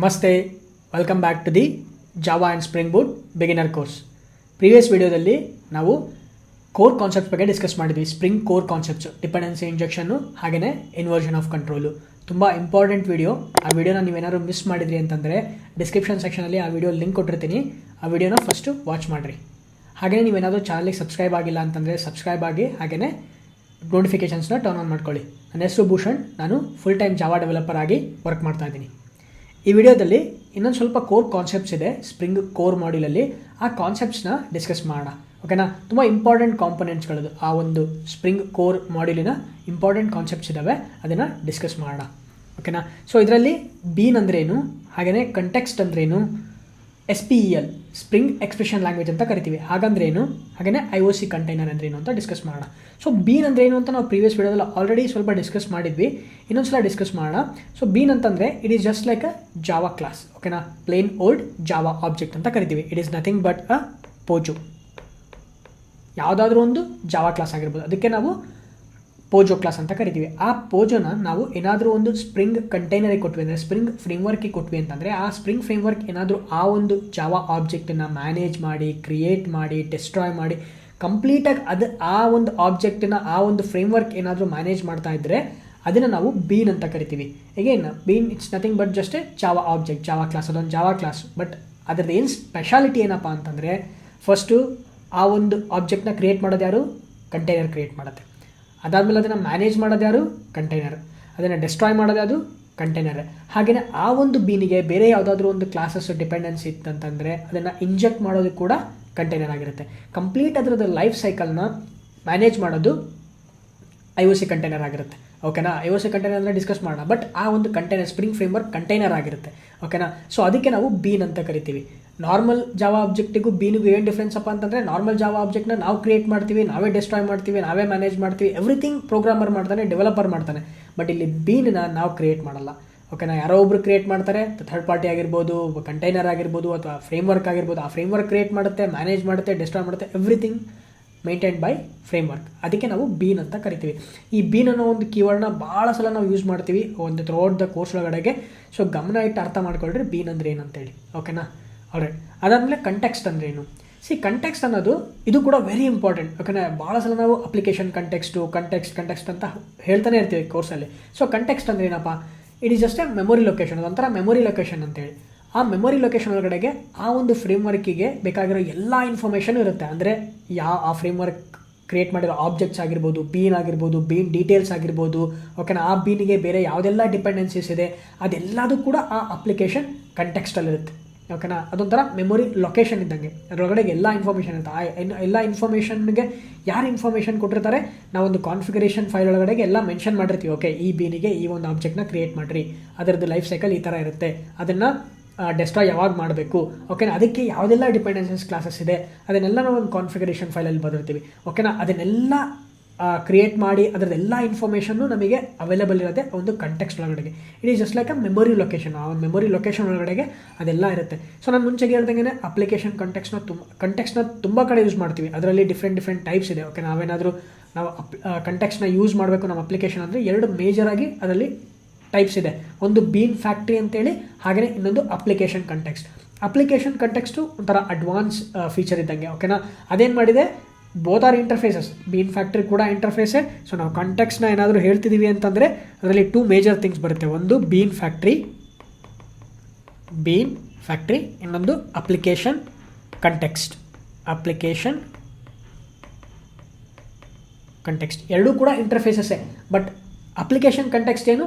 ನಮಸ್ತೆ welcome back to the Java and Spring Boot beginner course previous ವಿಡಿಯೋದಲ್ಲಿ ನಾವು core concepts ಬಗ್ಗೆ discuss ಮಾಡಿದ್ವಿ. Spring core concepts dependency injection ಹಾಗೆಯೇ inversion of control ತುಂಬ important video ಆ ವಿಡಿಯೋನ ನೀವೇನಾದ್ರು ಮಿಸ್ ಮಾಡಿದ್ರಿ ಅಂತಂದರೆ ಡಿಸ್ಕ್ರಿಪ್ಷನ್ ಸೆಕ್ಷನಲ್ಲಿ ಆ ವಿಡಿಯೋ ಲಿಂಕ್ ಕೊಟ್ಟಿರ್ತೀನಿ. ಆ ವಿಡಿಯೋನ ಫಸ್ಟು ವಾಚ್ ಮಾಡಿರಿ. ಹಾಗೆಯೇ ನೀವೇನಾದರೂ ಚಾನಲಿಗೆ ಸಬ್ಸ್ಕ್ರೈಬ್ ಆಗಿಲ್ಲ ಅಂತಂದರೆ ಸಬ್ಸ್ಕ್ರೈಬ್ ಆಗಿ ಹಾಗೆಯೇ ನೋಟಿಫಿಕೇಷನ್ಸ್ನ ಟರ್ನ್ ಆನ್ ಮಾಡ್ಕೊಳ್ಳಿ. ನನ್ನ ಹೆಸರು ಭೂಷಣ್. ನಾನು ಫುಲ್ ಟೈಮ್ ಜಾವಾ ಡೆವಲಪರ್ ಆಗಿ ವರ್ಕ್ ಮಾಡ್ತಾ ಇದ್ದೀನಿ. ಈ ವಿಡಿಯೋದಲ್ಲಿ ಇನ್ನೊಂದು ಸ್ವಲ್ಪ ಕೋರ್ ಕಾನ್ಸೆಪ್ಟ್ಸ್ ಇದೆ ಸ್ಪ್ರಿಂಗ್ ಕೋರ್ ಮಾಡ್ಯೂಲಲ್ಲಿ ಆ ಕಾನ್ಸೆಪ್ಟ್ಸ್ನ ಡಿಸ್ಕಸ್ ಮಾಡೋಣ. ಓಕೆನಾ ತುಂಬ ಇಂಪಾರ್ಟೆಂಟ್ ಕಾಂಪೊನೆಂಟ್ಸ್ಗಳದು ಆ ಒಂದು ಸ್ಪ್ರಿಂಗ್ ಕೋರ್ ಮಾಡ್ಯೂಲಿನ ಇಂಪಾರ್ಟೆಂಟ್ ಕಾನ್ಸೆಪ್ಟ್ಸ್ ಇದ್ದಾವೆ ಅದನ್ನು ಡಿಸ್ಕಸ್ ಮಾಡೋಣ. ಓಕೆನಾ ಸೊ ಇದರಲ್ಲಿ ಬೀನ್ ಅಂದ್ರೇನು ಹಾಗೆಯೇ ಕಂಟೆಕ್ಸ್ಟ್ ಅಂದ್ರೇನು? S P E L Spring expression language ಅಂತ ಕರಿತೀವಿ. ಹಾಗಂದ್ರೆ ಏನು? ಹಾಗೆಯೇ ಐ ಓ ಸಿ ಕಂಟೈನರ್ ಅಂದ್ರೆ ಏನು ಅಂತ ಡಿಸ್ಕಸ್ ಮಾಡೋಣ. ಸೊ ಬೀನ್ ಅಂದ್ರೆ ಏನು ಅಂತ ನಾವು ಪ್ರೀವಿಯಸ್ ವಿಡಿಯೋದಲ್ಲಿ ಆಲ್ರೆಡಿ ಸ್ವಲ್ಪ ಡಿಸ್ಕಸ್ ಮಾಡಿದ್ವಿ. ಇನ್ನೊಂದ್ಸಲ ಡಿಸ್ಕಸ್ ಮಾಡೋಣ. ಸೊ ಬೀನ್ ಅಂತಂದರೆ it is just like a Java class ಓಕೆನಾ ಪ್ಲೇನ್ ಓಲ್ಡ್ ಜಾವಾ ಆಬ್ಜೆಕ್ಟ್ ಅಂತ ಕರಿತೀವಿ. It is nothing but a POJO ಯಾವುದಾದ್ರೂ ಒಂದು ಜಾವಾ ಕ್ಲಾಸ್ ಆಗಿರ್ಬೋದು. ಅದಕ್ಕೆ ನಾವು ಪೋಜೋ ಕ್ಲಾಸ್ ಅಂತ ಕರಿತೀವಿ. ಆ ಪೋಜೋನ ನಾವು ಏನಾದರೂ ಒಂದು ಸ್ಪ್ರಿಂಗ್ ಕಂಟೈನರಿಗೆ ಕೊಟ್ವಿ ಅಂದರೆ ಸ್ಪ್ರಿಂಗ್ ಫ್ರೇಮ್ವರ್ಕಿಗೆ ಕೊಟ್ವಿ ಅಂತಂದರೆ, ಆ ಸ್ಪ್ರಿಂಗ್ ಫ್ರೇಮ್ವರ್ಕ್ ಏನಾದರೂ ಆ ಒಂದು ಜಾವಾ ಆಬ್ಜೆಕ್ಟನ್ನು ಮ್ಯಾನೇಜ್ ಮಾಡಿ ಕ್ರಿಯೇಟ್ ಮಾಡಿ ಡೆಸ್ಟ್ರಾಯ್ ಮಾಡಿ ಕಂಪ್ಲೀಟಾಗಿ ಅದು ಆ ಒಂದು ಆಬ್ಜೆಕ್ಟನ್ನು ಆ ಒಂದು ಫ್ರೇಮ್ವರ್ಕ್ ಏನಾದರೂ ಮ್ಯಾನೇಜ್ ಮಾಡ್ತಾ ಇದ್ದರೆ ಅದನ್ನು ನಾವು ಬೀನ್ ಅಂತ ಕರಿತೀವಿ. Again bean it's nothing but just a Java object Java class ಅದೊಂದು ಜಾವಾ ಕ್ಲಾಸ್ ಬಟ್ ಅದರದ್ದು ಏನು ಸ್ಪೆಷಾಲಿಟಿ ಏನಪ್ಪ ಅಂತಂದರೆ ಫಸ್ಟು ಆ ಒಂದು ಆಬ್ಜೆಕ್ಟ್ನ ಕ್ರಿಯೇಟ್ ಮಾಡೋದು ಯಾರು? ಕಂಟೈನರ್ ಕ್ರಿಯೇಟ್ ಮಾಡುತ್ತೆ. ಅದಾದಮೇಲೆ ಅದನ್ನು ಮ್ಯಾನೇಜ್ ಮಾಡೋದು ಯಾರು? ಕಂಟೈನರ್ ಅದನ್ನು ಡೆಸ್ಟ್ರಾಯ್ ಮಾಡೋದು ಯಾವುದು? ಕಂಟೈನರ್ ಹಾಗೆಯೇ ಆ ಒಂದು ಬೀನಿಗೆ ಬೇರೆ ಯಾವುದಾದ್ರೂ ಒಂದು ಕ್ಲಾಸಸ್ ಡಿಪೆಂಡೆನ್ಸಿ ಇತ್ತಂತಂದರೆ ಅದನ್ನು ಇಂಜೆಕ್ಟ್ ಮಾಡೋದು ಕೂಡ ಕಂಟೈನರ್ ಆಗಿರುತ್ತೆ. ಕಂಪ್ಲೀಟ್ ಅದರದ್ದು ಲೈಫ್ ಸೈಕಲ್ನ ಮ್ಯಾನೇಜ್ ಮಾಡೋದು ಐ ಒ ಸಿ ಕಂಟೈನರ್ ಆಗಿರುತ್ತೆ. ಓಕೆನಾ ಐ ಒ ಸಿ ಕಂಟೈನರ್ ಅಂದರೆ ಡಿಸ್ಕಸ್ ಮಾಡೋಣ. ಬಟ್ ಆ ಒಂದು ಕಂಟೈನರ್ ಸ್ಪ್ರಿಂಗ್ ಫ್ರೇಮ್ವರ್ಕ್ ಕಂಟೈನರ್ ಆಗಿರುತ್ತೆ. ಓಕೆನಾ ಸೊ ಅದಕ್ಕೆ ನಾವು ಬೀನ್ ಅಂತ ಕರಿತೀವಿ. ನಾರ್ಮಲ್ ಜಾವಾ ಆಬ್ಜೆಕ್ಟಿಗೂ ಬೀನಿಗೂ ಏನು ಡಿಫ್ರೆನ್ಸ್ ಅಪ್ಪ ಅಂತಂದರೆ ನಾರ್ಮಲ್ ಜಾವಾ ಆಬ್ಜೆಕ್ಟ್ನ ನಾವು ಕ್ರಿಯೇಟ್ ಮಾಡ್ತೀವಿ, ನಾವೇ ಡಿಸ್ಟ್ರಾಯ್ ಮಾಡ್ತೀವಿ, ನಾವೇ ಮ್ಯಾನೇಜ್ ಮಾಡ್ತೀವಿ ಎವ್ರಿಥಿಂಗ್ ಪ್ರೋಗ್ರಾಮರ್ ಮಾಡ್ತಾನೆ ಡೆವಲಪರ್ ಮಾಡ್ತಾನೆ. ಬಟ್ ಇಲ್ಲಿ ಬೀನ್ನ ನಾವು ಕ್ರಿಯೇಟ್ ಮಾಡಲ್ಲ. ಓಕೆನಾ ಯಾರೋ ಒಬ್ರು ಕ್ರಿಯೇಟ್ ಮಾಡ್ತಾರೆ ಥರ್ಡ್ ಪಾರ್ಟಿ ಆಗಿರ್ಬೋದು ಕಂಟೈನರ್ ಆಗಿರ್ಬೋದು, ಅಥವಾ ಫ್ರೇಮ್ವರ್ಕ್ ಆಗಿರ್ಬೋದು, ಆ ಫ್ರೇಮ್ ವರ್ಕ್ ಕ್ರಿಯೇಟ್ ಮಾಡುತ್ತೆ ಮ್ಯಾನೇಜ್ ಮಾಡುತ್ತೆ ಡಿಸ್ಟ್ರಾಯ್ ಮಾಡುತ್ತೆ everything maintain by framework ಅದಕ್ಕೆ ನಾವು ಬೀನ್ ಅಂತ ಕರಿತೀವಿ. ಈ ಬೀನ್ ಅನ್ನೋ ಒಂದು ಕೀವರ್ಡ್ನ ಭಾಳ ಸಲ ನಾವು ಯೂಸ್ ಮಾಡ್ತೀವಿ, ಒಂದು ಥ್ರೂಔಟ್ ದ ಕೋರ್ಸ್ ಒಳಗಡೆಗೆ. ಸೊ ಗಮನ ಇಟ್ಟು ಅರ್ಥ ಮಾಡ್ಕೊಳ್ರಿ ಬೀನ್ ಅಂದ್ರೆ ಏನಂತೇಳಿ. ಓಕೆನಾ ಆಲ್ರೈಟ್ ಅದಾದಮೇಲೆ ಕಂಟೆಕ್ಸ್ಟ್ ಅಂದರೆ ಏನು? ಸಿ ಕಂಟೆಕ್ಸ್ಟ್ ಅನ್ನೋದು ಇದು ಕೂಡ ವೆರಿ ಇಂಪಾರ್ಟೆಂಟ್ ಯಾಕಂದರೆ ಭಾಳ ಸಲ ನಾವು ಅಪ್ಲಿಕೇಶನ್ ಕಂಟೆಕ್ಸ್ಟು ಕಂಟೆಕ್ಸ್ಟ್ ಕಂಟೆಕ್ಸ್ಟ್ ಅಂತ ಹೇಳ್ತಾನೆ ಇರ್ತೀವಿ ಕೋರ್ಸಲ್ಲಿ ಸೊ ಕಂಟೆಕ್ಸ್ಟ್ ಅಂದ್ರೆ ಏನಪ್ಪ? It is just a memory location ಒಂಥರ ಮೆಮೊರಿ ಲೊಕೇಶನ್ ಅಂತೇಳಿ. ಆ ಮೆಮೊರಿ ಲೊಕೇಶನ್ ಒಳಗಡೆಗೆ ಆ ಒಂದು ಫ್ರೇಮ್ವರ್ಕಿಗೆ ಬೇಕಾಗಿರೋ ಎಲ್ಲ ಇನ್ಫಾರ್ಮೇಷನ್ ಇರುತ್ತೆ. ಅಂದರೆ ಯಾವ ಆ ಫ್ರೇಮ್ವರ್ಕ್ ಕ್ರಿಯೇಟ್ ಮಾಡಿರೋ ಆಬ್ಜೆಕ್ಟ್ಸ್ ಆಗಿರ್ಬೋದು ಬೀನ್ ಆಗಿರ್ಬೋದು ಬೀನ್ ಡೀಟೇಲ್ಸ್ ಆಗಿರ್ಬೋದು ಓಕೆನಾ ಆ ಬೀನಿಗೆ ಬೇರೆ ಯಾವುದೆಲ್ಲ ಡಿಪೆಂಡೆನ್ಸೀಸ್ ಇದೆ, ಅದೆಲ್ಲದೂ ಕೂಡ ಆ ಅಪ್ಲಿಕೇಶನ್ ಕಂಟೆಕ್ಸ್ಟಲ್ಲಿರುತ್ತೆ ಓಕೆನಾ ಅದೊಂಥರ ಮೆಮೊರಿ ಲೊಕೇಶನ್ ಇದ್ದಂಗೆ. ಅದರೊಳಗಡೆ ಎಲ್ಲ ಇನ್ಫಾರ್ಮೇಷನ್ ಇರುತ್ತೆ. ಆ ಎಲ್ಲ ಇನ್ಫಾರ್ಮೇಷನ್ಗೆ ಯಾರು ಇನ್ಫಾರ್ಮೇಷನ್ ಕೊಟ್ಟಿರ್ತಾರೆ? ನಾವೊಂದು ಕಾನ್ಫಿಗರೇಷನ್ ಫೈಲ್ ಒಳಗಡೆಗೆ ಎಲ್ಲ ಮೆನ್ಷನ್ ಮಾಡಿರ್ತೀವಿ. ಓಕೆ ಈ ಬೀನಿಗೆ ಈ ಒಂದು ಆಬ್ಜೆಕ್ಟ್ನ ಕ್ರಿಯೇಟ್ ಮಾಡಿರಿ. ಅದರದ್ದು ಲೈಫ್ ಸೈಕಲ್ ಈ ಥರ ಇರುತ್ತೆ. ಅದನ್ನು ಡೆಸ್ಟ್ರಾಯ್ ಯಾವಾಗ ಮಾಡಬೇಕು? ಓಕೆನಾ ಅದಕ್ಕೆ ಯಾವುದೆಲ್ಲ ಡಿಪೆಂಡೆನ್ಸಸ್ ಕ್ಲಾಸಸ್ ಇದೆ? ಅದನ್ನೆಲ್ಲ ನಾವು ಒಂದು ಕಾನ್ಫಿಗರೇಷನ್ ಫೈಲಲ್ಲಿ ಬದಿರ್ತೀವಿ ಓಕೆನಾ ಅದನ್ನೆಲ್ಲ ಕ್ರಿಯೇಟ್ ಮಾಡಿ ಅದರದ್ದೆಲ್ಲ ಇನ್ಫಾರ್ಮೇಷನ್ನು ನಮಗೆ ಅವೈಲೇಬಲ್ ಇರುತ್ತೆ ಒಂದು ಕಂಟೆಕ್ಸ್ಟ್ ಒಳಗಡೆಗೆ. It is just like a memory location ಆ ಒಂದು ಮೆಮೊರಿ ಲೊಕೇಶನ್ ಒಳಗಡೆಗೆ ಅದೆಲ್ಲ ಇರುತ್ತೆ. ಸೊ ನಾನು ಮುಂಚೆಗೆ ಹೇಳ್ದಂಗೆ ಅಪ್ಲಿಕೇಶನ್ ಕಂಟೆಕ್ಸ್ನ ತುಂಬ ಕಂಟೆಕ್ಸ್ನ ತುಂಬ ಕಡೆ ಯೂಸ್ ಮಾಡ್ತೀವಿ. ಅದರಲ್ಲಿ ಡಿಫ್ರೆಂಟ್ ಡಿಫ್ರೆಂಟ್ ಟೈಪ್ಸ್ ಇದೆ. ಓಕೆ ನಾವೇನಾದರೂ ನಾವು ಅಪ್ ಕಂಟೆಕ್ಸ್ನ ಯೂಸ್ ಮಾಡಬೇಕು ನಮ್ಮ ಅಪ್ಲಿಕೇಶನ್ ಅಂದರೆ ಎರಡು ಮೇಜರಾಗಿ ಅದರಲ್ಲಿ ಟೈಪ್ಸ್ ಇದೆ. ಒಂದು ಬೀನ್ ಫ್ಯಾಕ್ಟ್ರಿ ಅಂತೇಳಿ ಹಾಗೆಯೇ ಇನ್ನೊಂದು ಅಪ್ಲಿಕೇಶನ್ ಕಂಟೆಕ್ಸ್ಟ್ ಅಪ್ಲಿಕೇಶನ್ ಕಂಟೆಕ್ಸ್ಟು ಒಂಥರ ಅಡ್ವಾನ್ಸ್ ಫೀಚರ್ ಇದ್ದಂಗೆ. ಓಕೆನಾ ಅದೇನು ಮಾಡಿದೆ? Both are interfaces bean factory ಕೂಡ ಇಂಟರ್ಫೇಸೇ ಸೊ ನಾವು ಕಾಂಟೆಕ್ಸ್ನ ಏನಾದರೂ ಹೇಳ್ತಿದ್ದೀವಿ ಅಂತಂದರೆ, ಅದರಲ್ಲಿ ಟೂ ಮೇಜರ್ ಥಿಂಗ್ಸ್ ಬರುತ್ತೆ. ಒಂದು ಬೀನ್ ಫ್ಯಾಕ್ಟ್ರಿ ಬೀನ್ ಫ್ಯಾಕ್ಟ್ರಿ ಇನ್ನೊಂದು ಅಪ್ಲಿಕೇಶನ್ ಕಂಟೆಕ್ಸ್ಟ್ ಅಪ್ಲಿಕೇಶನ್ ಕಂಟೆಕ್ಸ್ಟ್ ಎರಡೂ ಕೂಡ ಇಂಟರ್ಫೇಸಸ್ಸೇ ಬಟ್ ಅಪ್ಲಿಕೇಶನ್ ಕಂಟೆಕ್ಸ್ಟ್ ಏನು?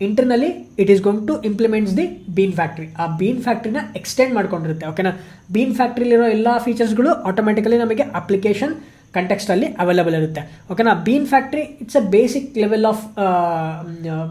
ಇಂಟರ್ನಲ್ಲಿ it is going to implements the bean factory ಆ ಬೀನ್ ಫ್ಯಾಕ್ಟ್ರಿನ ಎಕ್ಸ್ಟೆಂಡ್ ಮಾಡ್ಕೊಂಡಿರುತ್ತೆ ಓಕೆನಾ ಬೀನ್ ಫ್ಯಾಕ್ಟ್ರಿಲಿರೋ ಎಲ್ಲ ಫೀಚರ್ಸ್ಗಳು ಆಟೋಮೆಟಿಕಲಿ ನಮಗೆ ಅಪ್ಲಿಕೇಶನ್ ಕಂಟೆಕ್ಸ್ಟಲ್ಲಿ ಅವೈಲೇಬಲ್ ಇರುತ್ತೆ ಓಕೆನಾ bean factory it's a basic level of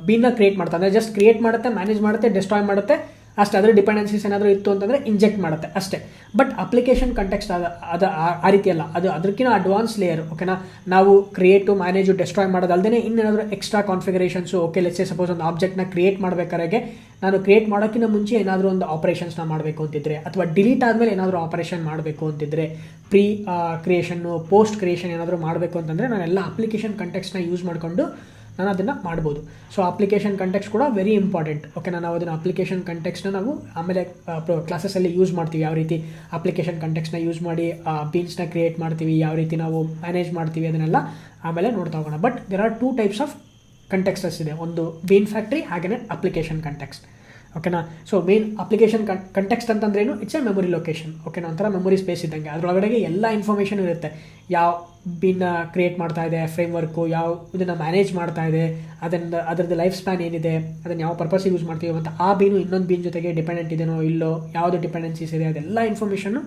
ಬೀನ್ನ create ಮಾಡುತ್ತೆ ಅಂದರೆ ಜಸ್ಟ್ ಕ್ರಿಯೇಟ್ ಮಾಡುತ್ತೆ ಮ್ಯಾನೇಜ್ ಮಾಡುತ್ತೆ ಡಿಸ್ಟ್ರಾಯ್ ಮಾಡುತ್ತೆ. ಅಷ್ಟೇ ಅದರ ಡಿಪೆಂಡೆನ್ಸೀಸ್ ಏನಾದರೂ ಇತ್ತು ಅಂತಂದರೆ ಇಂಜೆಕ್ಟ್ ಮಾಡುತ್ತೆ ಅಷ್ಟೇ. ಬಟ್ ಅಪ್ಲಿಕೇಶನ್ ಕಂಟೆಕ್ಸ್ಟ್ ಅದು ಅದು ಆ- ರೀತಿ ಅಲ್ಲ. ಅದು ಅದಕ್ಕಿಂತ ಅಡ್ವಾನ್ಸ್ ಲೇಯರ್ ಓಕೆನಾ ನಾವು ಕ್ರಿಯೇಟು ಮ್ಯಾನೇಜು ಡೆಸ್ಟ್ರಾಯ್ ಮಾಡೋದಲ್ಲದೇ ಇನ್ನೇನಾದರೂ extra configurations okay let's say suppose ಒಂದು ಆಬ್ಜೆಕ್ಟ್ನ ಕ್ರಿಯೇಟ್ ಮಾಡಬೇಕಾದ್ರೆ ನಾನು ಕ್ರಿಯೇಟ್ ಮಾಡೋಕ್ಕಿಂತ ಮುಂಚೆ ಏನಾದರೂ ಒಂದು ಆಪರೇಷನ್ಸ್ನ ಮಾಡಬೇಕು ಅಂತಿದ್ರೆ, ಅಥವಾ ಡಿಲೀಟ್ ಆದಮೇಲೆ ಏನಾದರೂ ಆಪರೇಷನ್ ಮಾಡಬೇಕು ಅಂತಿದ್ರೆ ಪ್ರೀ ಕ್ರಿಯೇಷನ್ನು ಪೋಸ್ಟ್ ಕ್ರಿಯೇಷನ್ ಏನಾದರೂ ಮಾಡಬೇಕು ಅಂತಂದರೆ ನಾನೆಲ್ಲ ಅಪ್ಲಿಕೇಶನ್ ಕಂಟೆಕ್ಸ್ನ ಯೂಸ್ ಮಾಡಿಕೊಂಡು ನಾನು ಅದನ್ನು ಮಾಡ್ಬೋದು. ಸೊ ಅಪ್ಲಿಕೇಶನ್ ಕಂಟೆಕ್ಸ್ ಕೂಡ ವೆರಿ ಇಂಪಾರ್ಟೆಂಟ್ ಓಕೆ ನಾವು ಅದನ್ನು ಅಪ್ಲಿಕೇಶನ್ ಕಂಟೆಕ್ಸ್ನ ನಾವು ಆಮೇಲೆ ಕ್ಲಾಸಸಲ್ಲಿ ಯೂಸ್ ಮಾಡ್ತೀವಿ. ಯಾವ ರೀತಿ ಅಪ್ಲಿಕೇಶನ್ ಕಂಟೆಕ್ಸ್ನ ಯೂಸ್ ಮಾಡಿ ಬೀನ್ಸ್ನ ಕ್ರಿಯೇಟ್ ಮಾಡ್ತೀವಿ, ಯಾವ ರೀತಿ ನಾವು ಮ್ಯಾನೇಜ್ ಮಾಡ್ತೀವಿ ಅದನ್ನೆಲ್ಲ ಆಮೇಲೆ ನೋಡ್ತಾ ಹೋಗೋಣ. But there are two types of contexts ಇದೆ. ಒಂದು ಬೀನ್ ಫ್ಯಾಕ್ಟ್ರಿ ಹಾಗೆಯೇ ಅಪ್ಲಿಕೇಶನ್ ಕಂಟೆಕ್ಸ್ ಓಕೆನಾ ಸೊ ಮೇನ್ ಅಪ್ಲಿಕೇಶನ್ ಕಂಟೆಕ್ಸ್ಟ್ ಅಂತಂದ್ರೇನು ಇಟ್ಸ್ ಎ ಮೆಮೊರಿ ಲೊಕೇಶನ್ ಓಕೆನಾ ಒಂಥರ ಮೆಮೊರಿ ಸ್ಪೇಸ್ ಇದ್ದಂಗೆ. ಅದರೊಳಗಡೆಗೆ ಎಲ್ಲ ಇನ್ಫಾರ್ಮೇಷನ್ ಇರುತ್ತೆ. ಯಾವ ಬಿನ್ನ ಕ್ರಿಯೇಟ್ ಮಾಡ್ತಾ ಇದೆ ಫ್ರೇಮ್ ವರ್ಕು ಯಾವ ಇದನ್ನು ಮ್ಯಾನೇಜ್ ಮಾಡ್ತಾ ಇದೆ, ಅದನ್ನು, ಅದರದ್ದು ಲೈಫ್ ಸ್ಪ್ಯಾನ್ ಏನಿದೆ, ಅದನ್ನು ಯಾವ ಪರ್ಪಸ್ಗೆ ಯೂಸ್ ಮಾಡ್ತೀವಿ ಮತ್ತು ಆ ಬೀನು ಇನ್ನೊಂದು ಬೀನ್ ಜೊತೆಗೆ ಡಿಪೆಂಡೆಂಟ್ ಇದೆಯೋ ಇಲ್ಲೋ, ಯಾವುದು ಡಿಪೆಂಡೆನ್ಸೀಸ್ ಇದೆ ಅದೆಲ್ಲ ಇನ್ಫಾರ್ಮೇಷನ್ನು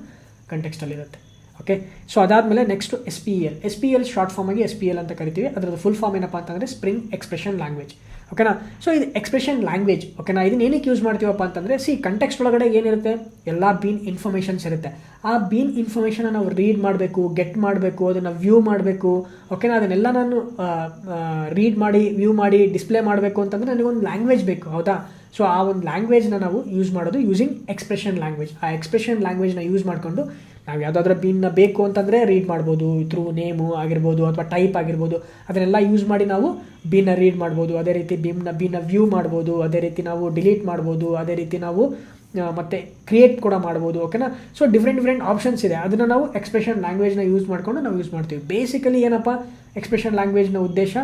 ಕಂಟೆಕ್ಸ್ಟಲ್ಲಿರುತ್ತೆ ಓಕೆ ಸೊ ಅದಾದಮೇಲೆ next S P L S P L short ಫಾರ್ಮಾಗಿ S P L ಅಂತ ಕರಿತೀವಿ. ಅದರದ್ದು ಫುಲ್ ಫಾರ್ಮ್ ಏನಪ್ಪ ಅಂತಂದರೆ ಸ್ಪ್ರಿಂಗ್ ಎಕ್ಸ್ಪ್ರೆಷನ್ ಲ್ಯಾಂಗ್ವೇಜ್ ಓಕೆನಾ ಸೊ ಇದು ಎಕ್ಸ್ಪ್ರೆಷನ್ ಲ್ಯಾಂಗ್ವೇಜ್ ಓಕೆನಾ ಇದನ್ನ ಏನಕ್ಕೆ ಯೂಸ್ ಮಾಡ್ತೀವಪ್ಪ ಅಂತಂದರೆ ಸಿ ಕಂಟೆಕ್ಸ್ಟ್ ಒಳಗಡೆ ಏನಿರುತ್ತೆ? ಎಲ್ಲ ಬೀನ್ ಇನ್ಫಾರ್ಮೇಷನ್ಸ್ ಇರುತ್ತೆ. ಆ ಬೀನ್ ಇನ್ಫಾರ್ಮೇಷನ್ ನಾವು ರೀಡ್ ಮಾಡಬೇಕು ಗೆಟ್ ಮಾಡಬೇಕು, ಅದನ್ನು ವ್ಯೂ ಮಾಡಬೇಕು. ಓಕೆನಾ ಅದನ್ನೆಲ್ಲ ನಾನು ರೀಡ್ ಮಾಡಿ ವ್ಯೂ ಮಾಡಿ ಡಿಸ್ಪ್ಲೇ ಮಾಡಬೇಕು ಅಂತಂದರೆ ನನಗೊಂದು ಲ್ಯಾಂಗ್ವೇಜ್ ಬೇಕು. ಹೌದಾ? ಸೊ ಆ ಒಂದು ಲ್ಯಾಂಗ್ವೇಜ್ನ ನಾವು ಯೂಸ್ ಮಾಡೋದು ಯೂಸಿಂಗ್ ಎಕ್ಸ್ಪ್ರೆಷನ್ ಲ್ಯಾಂಗ್ವೇಜ್ ಆ ಎಕ್ಸ್ಪ್ರೆಷನ್ ಲ್ಯಾಂಗ್ವೇಜ್ನ ಯೂಸ್ ಮಾಡಿಕೊಂಡು ನಾವು ಯಾವುದಾದ್ರೂ ಬೀನ್ನ ಬೇಕು ಅಂತಂದರೆ ರೀಡ್ ಮಾಡ್ಬೋದು ಥ್ರೂ ನೇಮು ಆಗಿರ್ಬೋದು ಅಥವಾ ಟೈಪ್ ಆಗಿರ್ಬೋದು. ಅದನ್ನೆಲ್ಲ ಯೂಸ್ ಮಾಡಿ ನಾವು ಬಿನ್ನ ರೀಡ್ ಮಾಡ್ಬೋದು. ಅದೇ ರೀತಿ ಬಿಮ್ನ ಬಿನ್ನ ವ್ಯೂ ಮಾಡ್ಬೋದು. ಅದೇ ರೀತಿ ನಾವು ಡಿಲೀಟ್ ಮಾಡ್ಬೋದು. ಅದೇ ರೀತಿ ನಾವು ಮತ್ತೆ ಕ್ರಿಯೇಟ್ ಕೂಡ ಮಾಡ್ಬೋದು. ಓಕೆನಾ ಸೊ ಡಿಫ್ರೆಂಟ್ ಡಿಫ್ರೆಂಟ್ ಆಪ್ಷನ್ಸ್ ಇದೆ. ಅದನ್ನು ನಾವು ಎಕ್ಸ್ಪ್ರೆಷನ್ ಲ್ಯಾಂಗ್ವೇಜ್ನ ಯೂಸ್ ಮಾಡಿಕೊಂಡು ನಾವು ಯೂಸ್ ಮಾಡ್ತೀವಿ. ಬೇಸಿಕಲಿ ಏನಪ್ಪ? ಎಕ್ಸ್ಪ್ರೆಷನ್ ಲ್ಯಾಂಗ್ವೇಜ್ನ ಉದ್ದೇಶ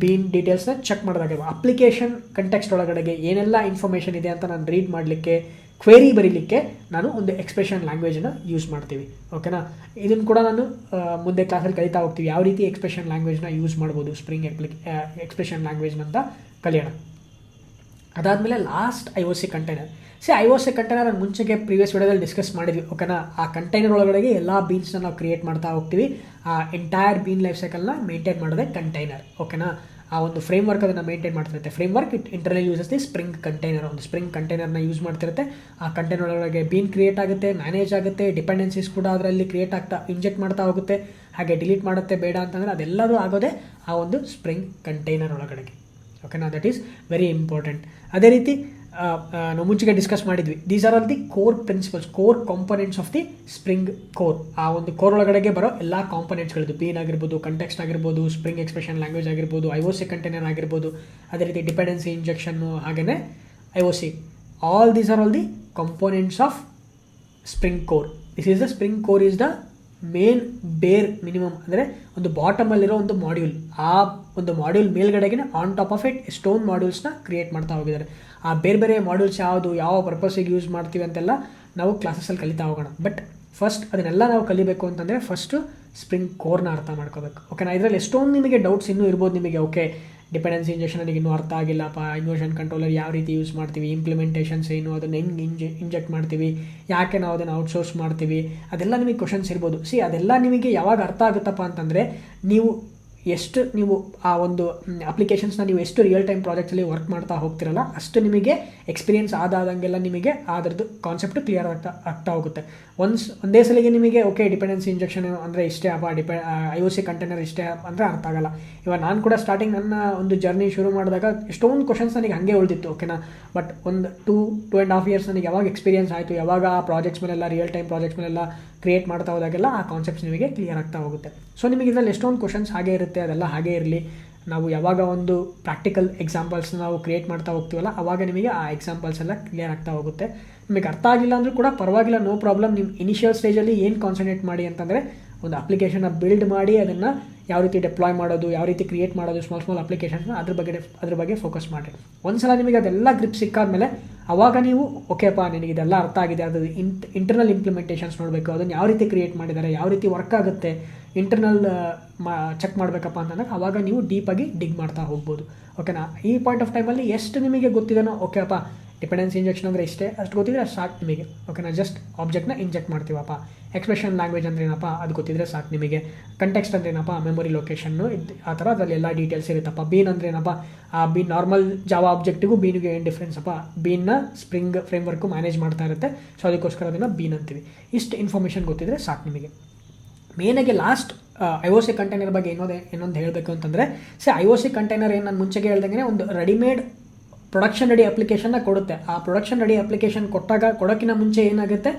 ಬೀನ್ ಡೀಟೇಲ್ಸ್ನ ಚೆಕ್ ಮಾಡಿದಾಗ. ಅಪ್ಲಿಕೇಶನ್ ಕಂಟೆಕ್ಸ್ಟ್ ಒಳಗಡೆಗೆ ಏನೆಲ್ಲ ಇನ್ಫಾರ್ಮೇಷನ್ ಇದೆ ಅಂತ ನಾನು ರೀಡ್ ಮಾಡಲಿಕ್ಕೆ ಕ್ವೇರಿ ಬರೀಲಿಕ್ಕೆ ನಾನು ಒಂದು ಎಕ್ಸ್ಪ್ರೆಷನ್ ಲ್ಯಾಂಗ್ವೇಜನ್ನು ಯೂಸ್ ಮಾಡ್ತೀವಿ. ಓಕೆನಾ ಇದನ್ನು ಕೂಡ ನಾನು ಮುಂದೆ ಕ್ಲಾಸಲ್ಲಿ ಕಲಿತಾ ಹೋಗ್ತೀವಿ. ಯಾವ ರೀತಿ ಎಕ್ಸ್ಪ್ರೆಷನ್ ಲ್ಯಾಂಗ್ವೇಜ್ನ ಯೂಸ್ ಮಾಡ್ಬೋದು? ಸ್ಪ್ರಿಂಗ್ ಎಪ್ಲಿಕ್ ಎಕ್ಸ್ಪ್ರೆಷನ್ ಲ್ಯಾಂಗ್ವೇಜ್ನಂತ ಕಲಿಯೋಣ. ಅದಾದಮೇಲೆ last I O C container C I O C container ನಾನು ಮುಂಚೆಗೆ ಪ್ರೀವಿಯಸ್ ವಿಡಿಯೋದಲ್ಲಿ ಡಿಸ್ಕಸ್ ಮಾಡಿದ್ವಿ ಓಕೆನಾ ಆ ಕಂಟೈನರ್ ಒಳಗಡೆಗೆ ಎಲ್ಲ ಬೀನ್ಸ್ನ ನಾವು ಕ್ರಿಯೇಟ್ ಮಾಡ್ತಾ ಹೋಗ್ತೀವಿ. ಆ ಎಂಟೈರ್ ಬೀನ್ ಲೈಫ್ ಸೈಕಲ್ನ ಮೇಂಟೈನ್ ಮಾಡೋದೇ ಕಂಟೈನರ್ ಓಕೆನಾ ಆ ಒಂದು ಫ್ರೇಮ್ ವರ್ಕ್ ಅದನ್ನು maintain ಮಾಡ್ತಿರುತ್ತೆ. Framework it internal uses the spring container ಒಂದು ಸ್ಪ್ರಿಂಗ್ ಕಂಟೈನರ್ನ ಯೂಸ್ ಮಾಡ್ತಿರುತ್ತೆ. ಆ ಕಂಟೈನರ್ ಒಳಗಡೆ ಬೀನ್ ಕ್ರಿಯೇಟ್ ಆಗುತ್ತೆ ಮ್ಯಾನೇಜ್ ಆಗುತ್ತೆ ಡಿಪೆಂಡೆನ್ಸೀಸ್ ಕೂಡ ಅದರಲ್ಲಿ ಕ್ರಿಯೇಟ್ ಆಗ್ತಾ ಇಂಜೆಕ್ಟ್ ಮಾಡ್ತಾ ಹೋಗುತ್ತೆ. ಹಾಗೆ ಡಿಲೀಟ್ ಮಾಡುತ್ತೆ, ಬೇಡ ಅಂತಂದರೆ ಅದೆಲ್ಲದೂ ಆಗೋದೇ ಆ ಒಂದು ಸ್ಪ್ರಿಂಗ್ ಕಂಟೈನರ್ ಒಳಗಡೆಗೆ. ಓಕೆನಾ ದಟ್ ಈಸ್ ವೆರಿ ಇಂಪಾರ್ಟೆಂಟ್ ಅದೇ ರೀತಿ ನಾವು ಮುಂಚೆಗೆ ಡಿಸ್ಕಸ್ ಮಾಡಿದ್ವಿ. These are all the core principles core components of the Spring core ಆ ಒಂದು ಕೋರ್ ಒಳಗಡೆಗೆ ಬರೋ ಎಲ್ಲ ಕಾಂಪೊನೆಂಟ್ಸ್ಗಳದ್ದು ಪೀನ್ ಆಗಿರ್ಬೋದು ಕಂಟೆಕ್ಸ್ಟ್ ಆಗಿರ್ಬೋದು ಸ್ಪ್ರಿಂಗ್ ಎಕ್ಸ್ಪ್ರೆಷನ್ ಲ್ಯಾಂಗ್ವೇಜ್ ಆಗಿರ್ಬೋದು ಐ ಒ ಸಿ ಕಂಟೈನರ್ ಆಗಿರ್ಬೋದು, ಅದೇ ರೀತಿ ಡಿಪೆಂಡೆನ್ಸಿ ಇಂಜೆಕ್ಷನ್ನು ಹಾಗೆಯೇ I O C all these are all the components of spring core this is the spring core is the main bare minimum ಅಂದರೆ ಒಂದು ಬಾಟಮಲ್ಲಿರೋ ಒಂದು module ಆ ಒಂದು module ಮೇಲ್ಗಡೆಗೆ on top of it stone ಮಾಡ್ಯೂಲ್ಸ್ನ create ಮಾಡ್ತಾ ಹೋಗಿದ್ದಾರೆ. ಆ ಬೇರೆ ಬೇರೆ ಮಾಡ್ಯೂಲ್ಸ್ ಯಾವುದು, ಯಾವ ಪರ್ಪಸಿಗೆ ಯೂಸ್ ಮಾಡ್ತೀವಿ ಅಂತೆಲ್ಲ ನಾವು ಕ್ಲಾಸಸಲ್ಲಿ ಕಲಿತಾ ಹೋಗೋಣ. ಬಟ್ ಫಸ್ಟ್ ಅದನ್ನೆಲ್ಲ ನಾವು ಕಲಿಬೇಕು ಅಂತಂದರೆ ಫಸ್ಟು ಸ್ಪ್ರಿಂಗ್ ಕೋರ್ನ ಅರ್ಥ ಮಾಡ್ಕೋಬೇಕು. ಓಕೆನಾ ಇದರಲ್ಲಿ ಎಷ್ಟೊಂದು ನಿಮಗೆ ಡೌಟ್ಸ್ ಇನ್ನೂ ಇರ್ಬೋದು ನಿಮಗೆ ಓಕೆ ಡಿಪೆಂಡೆನ್ಸಿ ಇಂಜೆಕ್ಷನ್ ನನಗೆ ಇನ್ನೂ ಅರ್ಥ ಆಗಿಲ್ಲಪ್ಪ ಇನ್ವರ್ಷನ್ ಕಂಟ್ರೋಲರ್ ಯಾವ ರೀತಿ ಯೂಸ್ ಮಾಡ್ತೀವಿ ಇಂಪ್ಲಿಮೆಂಟೇಷನ್ಸ್ ಏನು, ಅದನ್ನು ಹೆಂಗೆ ಇಂಜೆ ಇಂಜೆಕ್ಟ್ ಮಾಡ್ತೀವಿ, ಯಾಕೆ ನಾವು ಅದನ್ನು ಔಟ್ಸೋರ್ಸ್ ಮಾಡ್ತೀವಿ, ಅದೆಲ್ಲ ನಿಮಗೆ ಕ್ವಶನ್ಸ್ ಇರ್ಬೋದು. ಸಿ ಅದೆಲ್ಲ ನಿಮಗೆ ಯಾವಾಗ ಅರ್ಥ ಆಗುತ್ತಪ್ಪ ಅಂತಂದರೆ, ನೀವು ಎಷ್ಟು ನೀವು ಆ ಒಂದು ಅಪ್ಲಿಕೇಶನ್ಸ್ನ ನೀವು ಎಷ್ಟು ರಿಯಲ್ ಟೈಮ್ ಪ್ರಾಜೆಕ್ಟ್ಸಲ್ಲಿ ವರ್ಕ್ ಮಾಡ್ತಾ ಹೋಗ್ತಿರಲ್ಲ, ಅಷ್ಟು ನಿಮಗೆ ಎಕ್ಸ್ಪೀರಿಯನ್ಸ್ ಆದಾದಂಗೆಲ್ಲ ನಿಮಗೆ ಅದರದ್ದು ಕಾನ್ಸೆಪ್ಟ್ ಕ್ಲಿಯರ್ ಆಗ್ತಾ ಆಗ್ತಾ ಹೋಗುತ್ತೆ. ಒನ್ಸ್ ಒಂದೇ ಸಲಿಗೆ ನಿಮಗೆ ಓಕೆ ಡಿಪೆಂಡೆನ್ಸಿ ಇಂಜೆಕ್ಷನ್ ಅಂದರೆ ಇಷ್ಟೇ ಅಪ್ಪ ಡಿಪೆ ಐ ಒ ಸಿ ಕಂಟೈನರ್ ಇಷ್ಟೇ ಅಂದರೆ ಅರ್ಥ ಆಗಲ್ಲ. ಇವಾಗ ನಾನು ಕೂಡ ಸ್ಟಾರ್ಟಿಂಗ್ ನನ್ನ ಒಂದು ಜರ್ನಿ ಶುರು ಮಾಡಿದಾಗ ಎಷ್ಟೊಂದು ಕ್ವಶನ್ಸ್ ನನಗೆ ಹಾಗೆ ಉಳಿದಿತ್ತು ಓಕೆನಾ ಬಟ್ ಒಂದು two two and half years ನನಗೆ ಯಾವಾಗ ಎಕ್ಸ್ಪೀರಿಯನ್ಸ್ ಆಯಿತು, ಯಾವಾಗ ಆ ಪ್ರಾಜೆಕ್ಟ್ಸ್ ಮೇಲೆಲ್ಲ ರಿಯಲ್ ಟೈಮ್ ಪ್ರಾಜೆಕ್ಟ್ಸ್ ಮೇಲೆಲ್ಲ ಕ್ರಿಯೇಟ್ ಮಾಡ್ತಾ ಹೋದಾಗೆಲ್ಲ ಆ ಕಾನ್ಸೆಪ್ಟ್ಸ್ ನಿಮಗೆ ಕ್ಲಿಯರ್ ಆಗ್ತಾ ಹೋಗುತ್ತೆ. ಸೊ ನಿಮಗೆ ಇದರಲ್ಲಿ ಎಷ್ಟೊಂದು ಕ್ವಶನ್ಸ್ ಹಾಗೆ ಇರುತ್ತೆ. ಅದೆಲ್ಲ ಹಾಗೆ ಇರಲಿ. ನಾವು ಯಾವಾಗ ಒಂದು ಪ್ರಾಕ್ಟಿಕಲ್ ಎಕ್ಸಾಂಪಲ್ಸ್ ನಾವು ಕ್ರಿಯೇಟ್ ಮಾಡ್ತಾ ಹೋಗ್ತೀವಲ್ಲ, ಅವಾಗ ನಿಮಗೆ ಆ ಎಕ್ಸಾಂಪಲ್ಸ್ ಎಲ್ಲ ಕ್ಲಿಯರ್ ಆಗ್ತಾ ಹೋಗುತ್ತೆ. ನಿಮಗೆ ಅರ್ಥ ಆಗಿಲ್ಲ ಅಂದರೂ ಕೂಡ ಪರವಾಗಿಲ್ಲ ನೋ ಪ್ರಾಬ್ಲಮ್ ನಿಮ್ಮ ಇನಿಷಿಯಲ್ ಸ್ಟೇಜಲ್ಲಿ ಏನು ಕಾನ್ಸಂಟ್ರೇಟ್ ಮಾಡಿ ಅಂತಂದರೆ, ಒಂದು ಅಪ್ಲಿಕೇಶನ್ನ ಬಿಲ್ಡ್ ಮಾಡಿ, ಅದನ್ನು ಯಾವ ರೀತಿ ಡೆಪ್ಲಾಯ್ ಮಾಡೋದು, ಯಾವ ರೀತಿ ಕ್ರಿಯೇಟ್ ಮಾಡೋದು ಸ್ಮಾಲ್ ಸ್ಮಾಲ್ ಅಪ್ಲಿಕೇಶನ್ಸ್ ಅದ್ರ ಬಗ್ಗೆ ಅದ್ರ ಬಗ್ಗೆ ಫೋಕಸ್ ಮಾಡಿರಿ. ಒಂದ್ಸಲ ನಿಮಗೆ ಅದೆಲ್ಲ ಗ್ರಿಪ್ ಸಿಕ್ಕಾದ್ಮೇಲೆ ಅವಾಗ ನೀವು ಓಕೆಪ್ಪ ನನಗೆ ಇದೆಲ್ಲ ಅರ್ಥ ಆಗಿದೆ. ಅದು ಇಂಟ್ ಇಂಟರ್ನಲ್ ಇಂಪ್ಲಿಮೆಂಟೇಷನ್ಸ್ ನೋಡಬೇಕು. ಅದನ್ನು ಯಾವ ರೀತಿ ಕ್ರಿಯೇಟ್ ಮಾಡಿದ್ದಾರೆ, ಯಾವ ರೀತಿ ವರ್ಕ್ ಆಗುತ್ತೆ ಇಂಟರ್ನಲ್ ಮಾ ಚೆಕ್ ಮಾಡಬೇಕಪ್ಪ ಅಂತಂದಾಗ ಅವಾಗ ನೀವು ಡೀಪಾಗಿ ಡಿಗ್ ಮಾಡ್ತಾ ಹೋಗ್ಬೋದು. ಓಕೆನಾ ಈ ಪಾಯಿಂಟ್ ಆಫ್ ಟೈಮಲ್ಲಿ ಎಷ್ಟು ನಿಮಗೆ ಗೊತ್ತಿದೆನೋ ಓಕೆಪ್ಪ ಡಿಪೆಂಡೆನ್ಸಿ ಇಂಜೆಕ್ಷನ್ ಅಂದರೆ ಇಷ್ಟೇ? ಅಷ್ಟು ಗೊತ್ತಿದ್ರೆ ಸಾಕು ನಿಮಗೆ. ಓಕೆನಾ ಜಸ್ಟ್ ಆಬ್ಜೆಕ್ಟ್ನ ಇಂಜೆಕ್ಟ್ ಮಾಡ್ತೀವಪ್ಪ. ಎಕ್ಸ್ಪ್ರೆಷನ್ ಲ್ಯಾಂಗ್ವೇಜ್ ಅಂದ್ರೆ ಏನಪ್ಪ? ಅದು ಗೊತ್ತಿದ್ರೆ ಸಾಕು ನಿಮಗೆ. ಕಂಟೆಕ್ಸ್ಟ್ ಅಂದ್ರೆ ಏನಪ್ಪ? ಮೆಮೊರಿ ಲೊಕೇಶನ್ನು ಇದು ಆ ಥರ ಅದರಲ್ಲಿ ಎಲ್ಲ ಡೀಟೇಲ್ಸ್ ಇರುತ್ತಪ್ಪ. ಬೀನ್ ಅಂದ್ರೆ ಏನಪ್ಪ? ಆ ಬೀನ್ ನಾರ್ಮಲ್ ಜಾವ ಆಬ್ಜೆಕ್ಟಿಗೂ ಬೀನಿಗೆ ಏನು ಡಿಫ್ರೆನ್ಸ್ ಅಪ್ಪ? ಬೀನ್ನ ಸ್ಪ್ರಿಂಗ್ ಫ್ರೇಮ್ ವರ್ಕು ಮ್ಯಾನೇಜ್ ಮಾಡ್ತಾ ಇರುತ್ತೆ. ಸೊ ಅದಕ್ಕೋಸ್ಕರ ಅದನ್ನು ಬೀನ್ ಅಂತೀವಿ. ಇಷ್ಟು ಇನ್ಫಾರ್ಮೇಷನ್ ಗೊತ್ತಿದ್ರೆ ಸಾಕು ನಿಮಗೆ. ಮೇನಾಗಿ last I O C container ಬಗ್ಗೆ ಏನೋದೇ ಏನೊಂದು ಹೇಳಬೇಕು ಅಂತಂದರೆ so I O C container ಏನು ನಾನು ಮುಂಚೆಗೆ ಹೇಳ್ದಂಗೆ ಒಂದು ರೆಡಿಮೇಡ್ ಪ್ರೊಡಕ್ಷನ್ ರೆಡಿ ಅಪ್ಲಿಕೇಶನ್ನ ಕೊಡುತ್ತೆ. ಆ ಪ್ರೊಡಕ್ಷನ್ ರೆಡಿ ಅಪ್ಲಿಕೇಶನ್ ಕೊಟ್ಟಾಗ ಕೊಡೋಕ್ಕಿಂತ ಮುಂಚೆ ಏನಾಗುತ್ತೆ?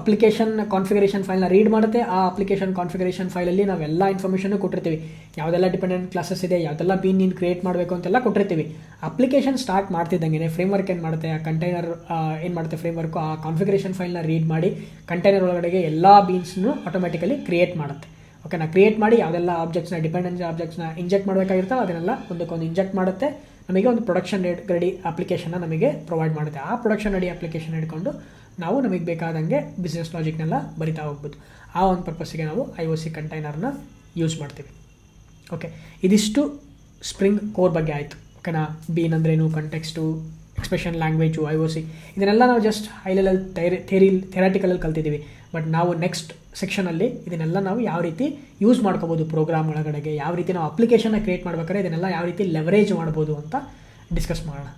ಅಪ್ಲಿಕೇಶನ್ ಕಾನ್ಫಿಗರೇಷನ್ ಫೈಲ್ನ ರೀಡ್ ಮಾಡುತ್ತೆ. ಆ ಅಪ್ಲಿಕೇಶನ್ ಕಾನ್ಫಿಗರೇಷನ್ ಫೈಲಲ್ಲಿ ನಾವೆಲ್ಲ ಇನ್ಫಾರ್ಮೇಷನ್ ಕೊಟ್ಟಿರ್ತೀವಿ. ಯಾವುದೆಲ್ಲ ಡಿಪೆಂಡೆಂಟ್ ಕ್ಲಾಸಸ್ ಇದೆ, ಯಾವುದೆಲ್ಲ ಬೀನ್ ನೀನು ಕ್ರಿಯೇಟ್ ಮಾಡಬೇಕು ಅಂತೆಲ್ಲ ಕೊಟ್ಟಿರ್ತೀವಿ. ಅಪ್ಲಿಕೇಶನ್ ಸ್ಟಾರ್ಟ್ ಮಾಡ್ತಿದ್ದಂಗೆ ಫ್ರೇಮ್ ವರ್ಕ್ ಏನು ಮಾಡುತ್ತೆ? ಆ ಕಂಟೈನರ್ ಏನು ಮಾಡುತ್ತೆ ಫ್ರೇಮ್ ವರ್ಕು ಆ ಕಾನ್ಫಿಗರೇಷನ್ ಫೈಲ್ನ ರೀಡ್ ಮಾಡಿ ಕಂಟೈನರ್ ಒಳಗಡೆಗೆ ಎಲ್ಲ ಬೀನ್ಸ್ನು ಆಟೋಮೆಟಿಕಲಿ ಕ್ರಿಯೇಟ್ ಮಾಡುತ್ತೆ. ಓಕೆನಾ ಕ್ರಿಯೇಟ್ ಮಾಡಿ ಯಾವುದೆಲ್ಲ ಆಬ್ಜೆಕ್ಟ್ಸ್ನ ಡಿಪೆಂಡೆನ್ಸಿ ಆಬ್ಜೆಕ್ಟ್ಸ್ನ ಇಂಜೆಕ್ಟ್ ಮಾಡಬೇಕಾಗಿರ್ತಾವೆ ಅದನ್ನೆಲ್ಲ ಒಂದಕ್ಕೊಂದು ಇಂಜೆಕ್ಟ್ ಮಾಡುತ್ತೆ. ನಮಗೆ ಒಂದು ಪ್ರೊಡಕ್ಷನ್ ರೆಡಿ ಅಪ್ಲಿಕೇಶನ್ನ ನಮಗೆ ಪ್ರೊವೈಡ್ ಮಾಡುತ್ತೆ. ಆ ಪ್ರೊಡಕ್ಷನ್ ರೆಡಿ ಅಪ್ಲಿಕೇಶನ್ ಹಿಡ್ಕೊಂಡು ನಾವು ನಮಗೆ ಬೇಕಾದಂಗೆ ಬಿಸ್ನೆಸ್ ಲಾಜಿಕ್ನೆಲ್ಲ ಬರಿತಾ ಹೋಗ್ಬೋದು. ಆ ಒಂದು ಪರ್ಪಸ್ಸಿಗೆ ನಾವು ಐ ಒ ಸಿ ಕಂಟೈನರ್ನ ಯೂಸ್ ಮಾಡ್ತೀವಿ. ಓಕೆ ಇದಿಷ್ಟು ಸ್ಪ್ರಿಂಗ್ ಕೋರ್ ಬಗ್ಗೆ ಆಯಿತು. ಓಕೆನಾ ಬೀನ್ ಅಂದ್ರೇನು context expression language I O C ಇದನ್ನೆಲ್ಲ ನಾವು just high level theory theory ಥೆರಾಟಿಕಲಲ್ಲಿ ಕಲ್ತಿದ್ದೀವಿ. ಬಟ್ ನಾವು ನೆಕ್ಸ್ಟ್ ಸೆಕ್ಷನಲ್ಲಿ ಇದನ್ನೆಲ್ಲ ನಾವು ಯಾವ ರೀತಿ ಯೂಸ್ ಮಾಡ್ಕೋಬೋದು ಪ್ರೋಗ್ರಾಮ್ ಒಳಗಡೆಗೆ, ಯಾವ ರೀತಿ ನಾವು ಅಪ್ಲಿಕೇಶನ್ನ ಕ್ರಿಯೇಟ್ ಮಾಡ್ಬೇಕಾದ್ರೆ ಇದನ್ನೆಲ್ಲ ಯಾವ ರೀತಿ ಲೆವರೇಜ್ ಮಾಡ್ಬೋದು ಅಂತ ಡಿಸ್ಕಸ್ ಮಾಡೋಣ.